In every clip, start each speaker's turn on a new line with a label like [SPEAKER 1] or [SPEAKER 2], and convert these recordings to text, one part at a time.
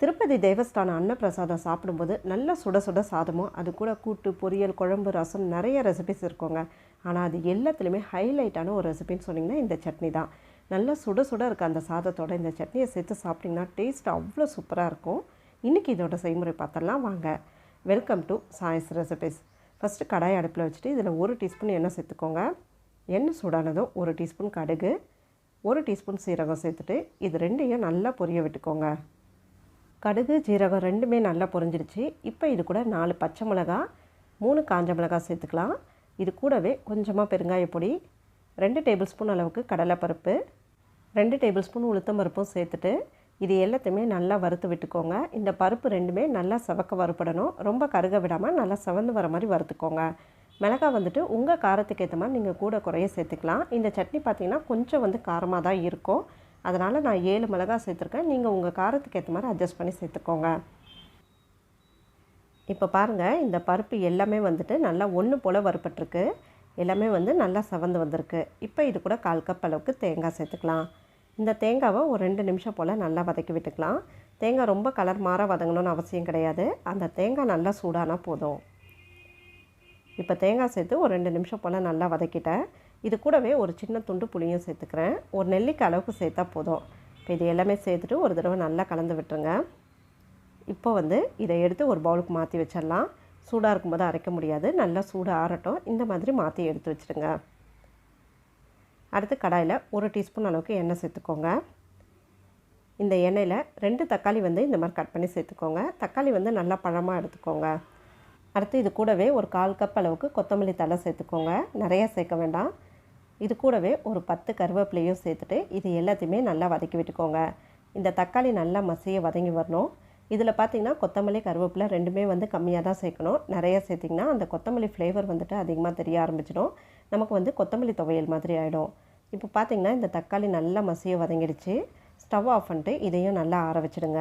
[SPEAKER 1] திருப்பதி தேவஸ்தான அன்னப்பிரசாதம் சாப்பிடும்போது நல்லா சுட சுட சாதமும் அது கூட கூட்டு பொரியல் குழம்பு ரசம் நிறைய ரெசிபிஸ் இருக்குங்க. ஆனால் அது எல்லாத்துலேயுமே ஹைலைட்டான ஒரு ரெசிபின்னு சொன்னிங்கன்னா இந்த சட்னி தான். நல்லா சுட சுட இருக்க அந்த சாதத்தோட இந்த சட்னியை சேர்த்து சாப்பிட்டிங்கன்னா டேஸ்ட் அவ்வளோ சூப்பராக இருக்கும். இன்றைக்கி இதோட செய்முறை பார்த்தலாம். வாங்க. Welcome to choice recipes first கடாய் அடுப்பில் வச்சுட்டு இதில் ஒரு டீஸ்பூன் எண்ணெய் சேர்த்துக்கோங்க. எண்ணெய் சூடானதும் ஒரு டீஸ்பூன் கடுகு ஒரு டீஸ்பூன் சீரகம் சேர்த்துட்டு இது ரெண்டையும் நல்லா பொரிய விட்டுக்கோங்க. கடுகு ஜீரகம் ரெண்டுமே நல்லா பொரிஞ்சிருச்சு. இப்போ இது கூட நாலு பச்சை மிளகா மூணு காஞ்ச மிளகா சேர்த்துக்கலாம். இது கூடவே கொஞ்சமாக பெருங்காய பொடி ரெண்டு டேபிள் ஸ்பூன் அளவுக்கு கடலைப்பருப்பு ரெண்டு டேபிள் ஸ்பூன் உளுத்தம் பருப்பும் சேர்த்துட்டு இது எல்லாத்தையுமே நல்லா வறுத்து விட்டுக்கோங்க. இந்த பருப்பு ரெண்டுமே நல்லா சவக்க வறுப்படணும் ரொம்ப கருக விடாமல் நல்லா செவந்து வர மாதிரி வறுத்துக்கோங்க. மிளகா வந்துட்டு உங்கள் காரத்துக்கு ஏற்ற மாதிரி நீங்கள் கூட குறைய சேர்த்துக்கலாம். இந்த சட்னி பார்த்திங்கன்னா கொஞ்சம் வந்து காரமாக தான் இருக்கும். அதனால் நான் ஏழு மிளகா சேர்த்துருக்கேன். நீங்கள் உங்கள் காரத்துக்கு ஏற்ற மாதிரி அட்ஜஸ்ட் பண்ணி சேர்த்துக்கோங்க. இப்போ பாருங்கள் இந்த பருப்பு எல்லாமே வந்துட்டு நல்லா ஒன்று போல் வறுப்பட்டிருக்கு எல்லாமே வந்து நல்லா செவந்து வந்திருக்கு. இப்போ இது கூட கால் கப் அளவுக்கு தேங்காய் சேர்த்துக்கலாம். இந்த தேங்காவை ஒரு ரெண்டு நிமிஷம் போல் நல்லா வதக்கி விட்டுக்கலாம். தேங்காய் ரொம்ப கலர் மாற வதங்கணும்னு அவசியம் கிடையாது. அந்த தேங்காய் நல்லா சூடானால் போதும். இப்போ தேங்காய் சேர்த்து ஒரு ரெண்டு நிமிஷம் போல் நல்லா வதக்கிட்டேன். இது கூடவே ஒரு சின்ன துண்டு புளியும் சேர்த்துக்கிறேன். ஒரு நெல்லிக்காய் அளவுக்கு சேர்த்தா போதும். இப்போ இது எல்லாமே சேர்த்துட்டு ஒரு தடவை நல்லா கலந்து விட்டுருங்க. இப்போ வந்து இதை எடுத்து ஒரு பவுலுக்கு மாற்றி வச்சிடலாம். சூடாக இருக்கும்போது அரைக்க முடியாது. நல்லா சூடு ஆறட்டும். இந்த மாதிரி மாற்றி எடுத்து வச்சுடுங்க. அடுத்து கடாயில் ஒரு டீஸ்பூன் அளவுக்கு எண்ணெய் சேர்த்துக்கோங்க. இந்த எண்ணெயில் ரெண்டு தக்காளி வந்து இந்த மாதிரி கட் பண்ணி சேர்த்துக்கோங்க. தக்காளி வந்து நல்லா பழமாக எடுத்துக்கோங்க. அடுத்து இது கூடவே ஒரு கால் கப் அளவுக்கு கொத்தமல்லி தலை சேர்த்துக்கோங்க. நிறையா சேர்க்க வேண்டாம். இது கூடவே ஒரு பத்து கருவேப்பிலையும் சேர்த்துட்டு இது எல்லாத்தையுமே நல்லா வதக்கி விட்டுக்கோங்க. இந்த தக்காளி நல்லா மசிய வதங்கி வரணும். இதில் பார்த்திங்கன்னா கொத்தமல்லி கருவேப்பிலை ரெண்டுமே வந்து கம்மியாக தான் சேர்க்கணும். நிறைய சேர்த்திங்கன்னா அந்த கொத்தமல்லி ஃப்ளேவர் வந்துட்டு அதிகமாக தெரிய ஆரம்பிச்சிடும். நமக்கு வந்து கொத்தமல்லி துவையல் மாதிரி ஆகிடும் இப்போ பார்த்திங்கன்னா இந்த தக்காளி நல்லா மசிய வதங்கிடுச்சு. ஸ்டவ் ஆஃப் பண்ணிட்டு இதையும் நல்லா ஆற வச்சுடுங்க.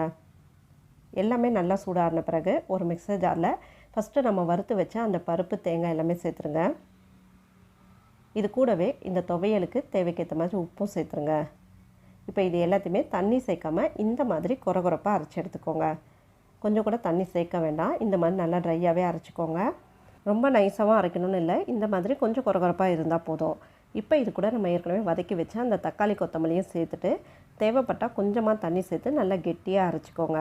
[SPEAKER 1] எல்லாமே நல்லா சூடாறின பிறகு ஒரு மிக்சர் ஜாரில் ஃபஸ்ட்டு நம்ம வறுத்து வச்ச அந்த பருப்பு தேங்காய் எல்லாமே சேர்த்துருங்க. இது கூடவே இந்த துவையலுக்கு தேவைக்கேற்ற மாதிரி உப்பும் சேர்த்துருங்க. இப்போ இது எல்லாத்தையுமே தண்ணி சேர்க்காமல் இந்த மாதிரி குறகுறப்பாக அரைச்சி எடுத்துக்கோங்க. கொஞ்சம் கூட தண்ணி சேர்க்க வேண்டாம். இந்த மாதிரி நல்லா ட்ரையாகவே அரைச்சிக்கோங்க. ரொம்ப நைஸாகவும் அரைக்கணும்னு இல்லை. இந்த மாதிரி கொஞ்சம் குறகுறப்பாக இருந்தால் போதும். இப்போ இது கூட நம்ம ஏற்கனவே வதக்கி வச்ச அந்த தக்காளி கொத்தமல்லியும் சேர்த்துட்டு தேவைப்பட்டால் கொஞ்சமாக தண்ணி சேர்த்து நல்லா கெட்டியாக அரைச்சிக்கோங்க.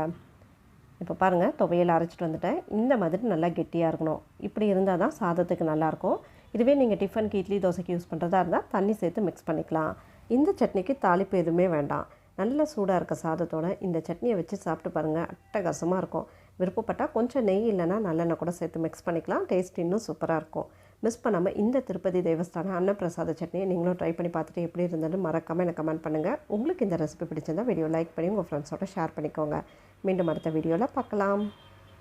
[SPEAKER 1] இப்போ பாருங்கள் துவையல் அரைச்சிட்டு வந்துட்டேன். இந்த மாதிரி நல்லா கெட்டியாக இருக்கணும். இப்படி இருந்தால் தான் சாதத்துக்கு நல்லாயிருக்கும் இதுவே நீங்கள் டிஃபனுக்கு இட்லி தோசைக்கு யூஸ் பண்ணுறதா இருந்தால் தண்ணி சேர்த்து மிக்ஸ் பண்ணிக்கலாம். இந்த சட்னிக்கு தாளிப்பு எதுவுமே வேண்டாம். நல்ல சூடாக இருக்க சாதத்தோட இந்த சட்னியை வச்சு சாப்பிட்டு பாருங்கள் அட்டகாசமாக இருக்கும். விருப்பப்பட்டால் கொஞ்சம் நெய் இல்லைன்னா நல்லெண்ணெய் கூட சேர்த்து மிக்ஸ் பண்ணிக்கலாம். டேஸ்ட் இன்னும் சூப்பராக இருக்கும். மிஸ் பண்ணாமல் இந்த திருப்பதி தேவஸ்தான அன்னப்பிரசாத சட்னியை நீங்களும் ட்ரை பண்ணி பார்த்துட்டு எப்படி இருந்தாலும் மறக்காமல் எனக்கு கமெண்ட் பண்ணுங்கள் உங்களுக்கு இந்த ரெசிபி பிடிச்சிருந்தால் வீடியோ லைக் பண்ணி உங்கள் ஃப்ரெண்ட்ஸோட ஷேர் பண்ணிக்கோங்க. மீண்டும் அடுத்த வீடியோவில் பார்க்கலாம்.